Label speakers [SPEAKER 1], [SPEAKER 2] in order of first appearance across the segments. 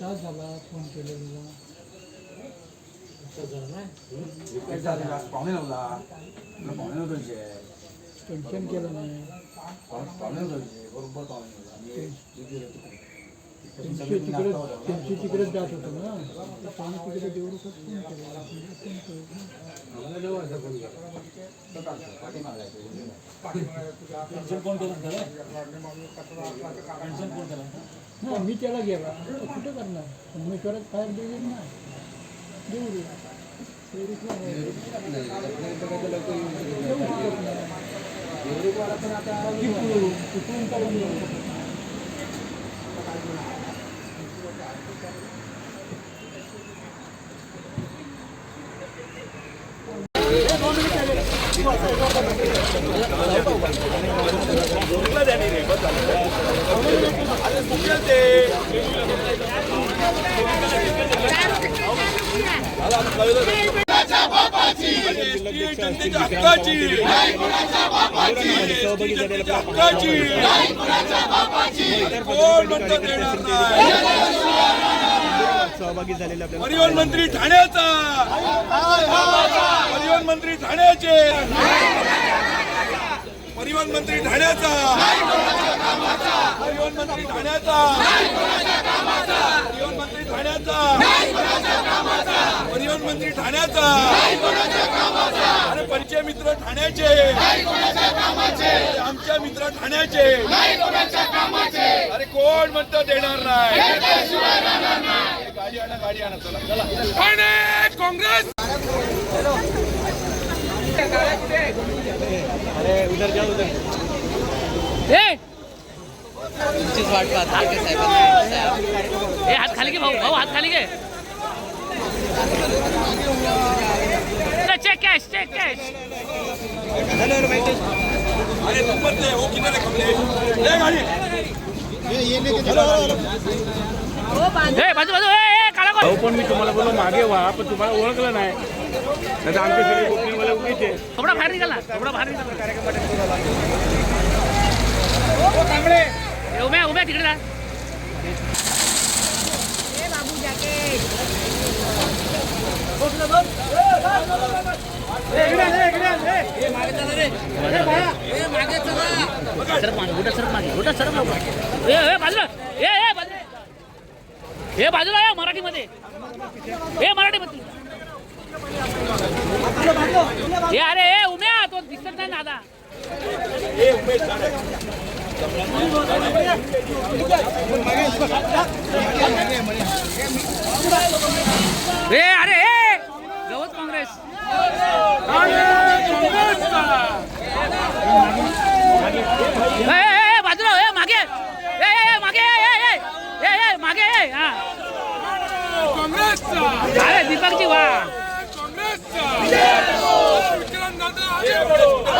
[SPEAKER 1] तास झाला फोन केलेला.
[SPEAKER 2] एक पाहुणे नवला तुला पाहुणे नव्हते
[SPEAKER 1] टेन्शन केलं नाही.
[SPEAKER 2] पाहुणे नव्हते बरोबर पाहुणे नव्हते. गेलो तिकडे.
[SPEAKER 1] त्यांची तिकडे त्यांची तिकडेच जात होतं ना पाणी तिकडे देवरुखच फोन केला फोन केला नाही मी त्याला गेला कुठं करणार परमेश्वरात बाहेर देईल ना देऊ दे देवरुखला आहे.
[SPEAKER 3] जनतेच्या हक्काची हक्काची कोण नाही
[SPEAKER 4] सहभागी
[SPEAKER 3] परिवहन मंत्री ठाण्याचा परिवहन मंत्री ठाण्याचे. परिवहन मंत्री ठाण्याचा. परिवहन मंत्री ठाण्याचा. परिवहन मंत्री ठाण्याचा. परिवहन मंत्री ठाण्याचा. अरे परिचय मित्र ठाण्याचे. आमच्या मित्र ठाण्याचे. अरे कोण म्हणतं देणार नाही. गाडी आणा गाडी आणा चला. चला. ठाणे काँग्रेस!
[SPEAKER 4] अरे उधर जा उधर.
[SPEAKER 5] तुमचीच वाट पाहत
[SPEAKER 6] ए हात खाली घे भाऊ भाऊ हात खाली घे चेक कॅश चेक कॅश
[SPEAKER 3] अरे नंबर दे हो किनारे कमले? ले गाडी.
[SPEAKER 6] ए बाजू बाजू ए ए काढा कोण
[SPEAKER 4] भाऊ पण मी तुम्हाला बोललो मागे व्हा पण तुम्हाला ओळखलं नाही. नाही आमचे सगळे बुकिंगवाले उभीचे
[SPEAKER 6] थोडा बाहेर निघाला थोडा बाहेर निघाला. ए, उभ्या उभ्या तिकडे जा. सरक मागे गोटा सरक मागे गोटा सरक मागे ए ए बाजूला. ए ए बाजूला. ए बाजूला मराठीमध्ये. ए मराठीमध्ये. ए अरे ए उम्या तो दिसत नाही आता ए अरे ए गवत काँग्रेस. बाजूला ए मागे. ए मागे ए मागे हा. अरे दीपकजी वा.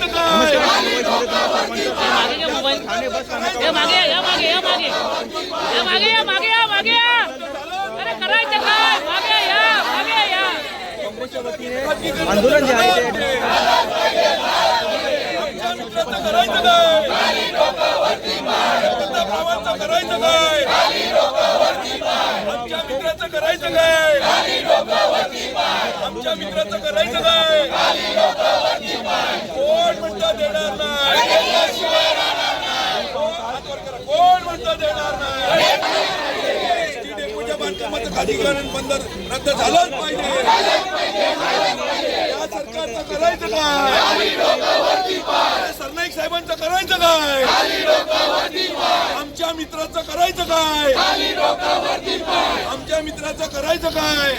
[SPEAKER 3] या
[SPEAKER 4] आंदोलन जे आहे
[SPEAKER 3] करायचं काय करायचं काय मित्राचं करायचं काय? आमच्या मित्राचं करायचं काय? कोण म्हणता देणार नाही? कोण- म्हणता देणार नाही? एसटी डेपोच्या बांधकामाचं खालीकरण बंद रद्द झालंच पाहिजे. या सरकारचं करायचं काय? सरनाईक साहेबांचं करायचं काय? मित्राचं करायचं काय? आमच्या मित्राचं करायचं काय?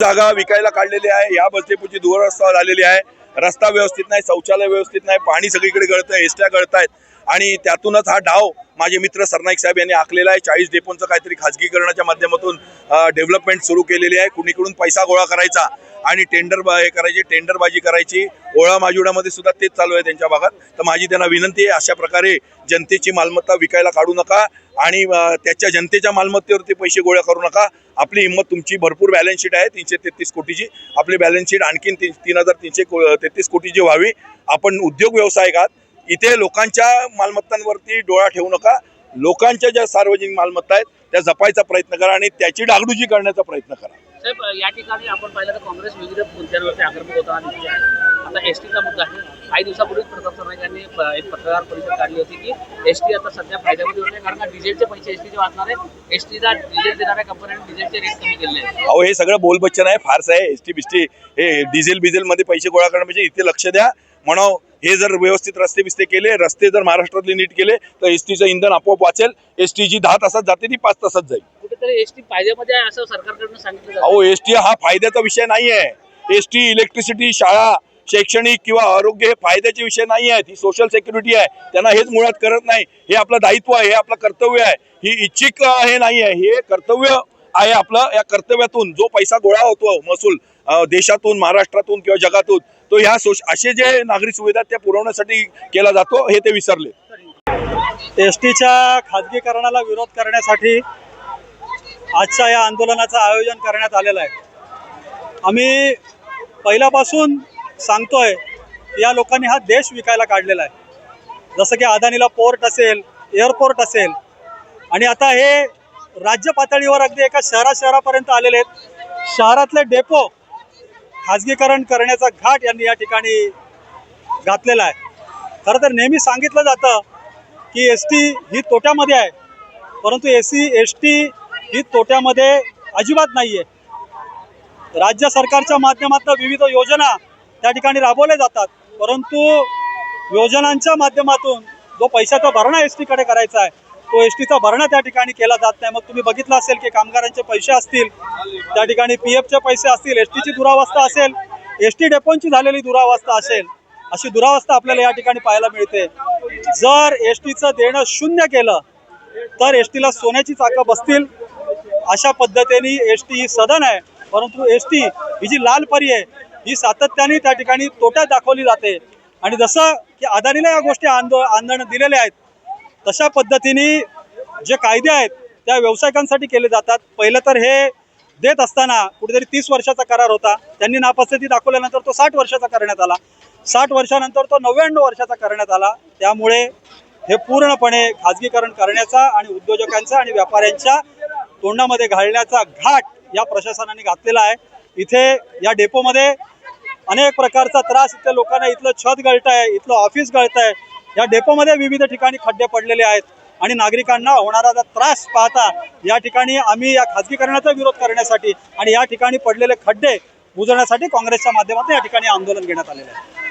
[SPEAKER 3] जागा विकायला काढलेली आहे. या बस डेपोची दुरवस्था झालेली आहे. रस्ता व्यवस्थित नाही शौचालय व्यवस्थित नाही. पाणी सगळीकडे गळतं एसट्या गळत आहेत आणि त्यातूनच हा डाव माझे मित्र सरनाईक साहेब यांनी आखलेला आहे. चाळीस डेपोंचं काहीतरी खाजगीकरणाच्या माध्यमातून डेव्हलपमेंट सुरू केलेली आहे. कुणीकडून पैसा गोळा करायचा आणि टेंडर बा- हे करायची टेंडरबाजी करायची ओळा माजुडामध्ये सुद्धा तेच चालू आहे त्यांच्या भागात. तर माझी त्यांना विनंती आहे अशा प्रकारे जनतेची मालमत्ता विकायला काढू नका आणि त्याच्या जनतेच्या मालमत्तेवरती पैसे गोळा करू नका. आपली हिंमत तुमची भरपूर बॅलन्स शीट आहे तीनशे तेहतीस कोटीची. आपली बॅलन्स शीट आणखीन तीन तीन हजार तीनशे को- तेहतीस कोटीची व्हावी. आपण उद्योग व्यवसाय आहात इथे लोकांच्या मालमत्तांवरती डोळा ठेवू नका. लोकांच्या ज्या सार्वजनिक मालमत्ता आहेत त्या जपायचा प्रयत्न करा आणि त्याची डागडुजी करण्याचा प्रयत्न करा.
[SPEAKER 6] साहेब या ठिकाणी आपण पाहिलं तर काँग्रेस विविध मुद्द्यांवरती आक्रमक होताना दिसते आहे. आता एस टीचा मुद्दा आहे. काही दिवसापूर्वीच प्रताप सरनाईक यांनी एक पत्रकार परिषद काढली होती की एस टी आता सध्या फायद्यामध्ये होते कारण का डिझेलचे पैसे एस टीचे वाचणार आहे एस टीला डिझेल देणाऱ्या कंपन्यांनी डिझेलचे रेट कमी केले आहेत.
[SPEAKER 3] अहो हे सगळं बोलबच्चन आहे फारसं आहे. एस टी बिस्टी हे डिझेल बिझेल मध्ये पैसे गोळा करणं म्हणजे इथे लक्ष द्या. म्हणाव हे जर व्यवस्थित रस्ते बिस्ते केले रस्ते जर महाराष्ट्रातले नीट केले तर एस टीचं इंधन आपोआप वाचेल. एस टीची दहा तासात जाते ती पाच तासात जाईल.
[SPEAKER 6] कुठेतरी एस टी फायद्यामध्ये आहे असं सरकारकडनं सांगितलं जातं.
[SPEAKER 3] अहो एस टी हा फायद्याचा विषय नाही आहे. एस टी इलेक्ट्रिसिटी शाळा शैक्षणिक किंवा आरोग्य हे फायद्याचे विषय नाही आहेत. ही सोशल सेक्युरिटी आहे. त्यांना हेच मुळात करत नाही. हे आपलं दायित्व आहे हे आपलं कर्तव्य आहे. ही इच्छिक हे नाही आहे. हे कर्तव्य आहे आपलं या कर्तव्यातून. जो पैसा गोळा होतो महसूल देशातून महाराष्ट्रातून किंवा जगातून तो ह्या सोश असे जे नागरिक सुविधा त्या पुरवण्यासाठी केला जातो हे ते विसरले.
[SPEAKER 7] एस टीच्या खाजगीकरणाला विरोध करण्यासाठी आजच्या या आंदोलनाचं आयोजन करण्यात आलेलं आहे. आम्ही पहिल्यापासून सांगतोय या लोकांनी हा देश विकायला काढलेला आहे. जसं की अदानीला पोर्ट असेल एअरपोर्ट असेल. आणि आता हे राज्य पातळीवर अगदी एका शहरा शहरापर्यंत आलेले आहेत. शहरातले डेपो खाजगीकरण करण्याचा घाट यांनी या ठिकाणी घातलेला आहे. खरं तर नेहमी सांगितलं जातं की एस टी ही तोट्यामध्ये आहे परंतु एस सी एस टी ही तोट्यामध्ये अजिबात नाही आहे राज्य सरकारच्या माध्यमातून विविध योजना त्या ठिकाणी राबवल्या जातात परंतु योजनांच्या माध्यमातून जो पैशाचा भरणा एस टीकडे करायचा आहे तो एस टीचा भरणा त्या ठिकाणी केला जात नाही. मग तुम्ही बघितलं असेल की कामगारांचे पैसे असतील त्या ठिकाणी पी एफचे पैसे असतील एस टीची दुरावस्था असेल एस टी डेपोंची झालेली दुरावस्था असेल अशी दुरावस्था आपल्याला या ठिकाणी पाहायला मिळते. जर एस टीचं देणं शून्य केलं तर एस टीला सोन्याची चाकं बसतील. अशा पद्धतीने एस टी ही सदन आहे. परंतु एस टी ही जी लाल परी आहे ही सातत्याने त्या ठिकाणी तोट्यात दाखवली जाते. आणि जसं की अदानीला या गोष्टी आंदो आंदोलन दिलेल्या आहेत तशा पद्धतीने जे कायदे आहेत त्या व्यावसायिकांसाठी केले जातात. पहिलं तर हे देत असताना कुठेतरी तीस वर्षाचा करार होता. त्यांनी नापसंती दाखवल्यानंतर तो साठ वर्षाचा करण्यात आला. साठ वर्षानंतर तो नव्याण्णव वर्षाचा करण्यात आला. त्यामुळे हे पूर्णपणे खाजगीकरण करण्याचा आणि उद्योजकांचा आणि व्यापाऱ्यांच्या तोंडामध्ये घालण्याचा घाट या प्रशासनाने घातलेला आहे. इथे या डेपोमध्ये अनेक प्रकारचा त्रास इथल्या लोकांना इथलं छत गळत आहे इथलं ऑफिस गळत आहे या डेपोमध्ये विविध ठिकाणी खड्डे पडलेले आहेत आणि नागरिकांना होणारा त्रास पाहता या ठिकाणी आम्ही या खाजगीकरणाचा विरोध करण्यासाठी आणि या ठिकाणी पडलेले खड्डे बुजवण्यासाठी काँग्रेसच्या माध्यमातून या ठिकाणी आंदोलन घेण्यात आलेलं आहे.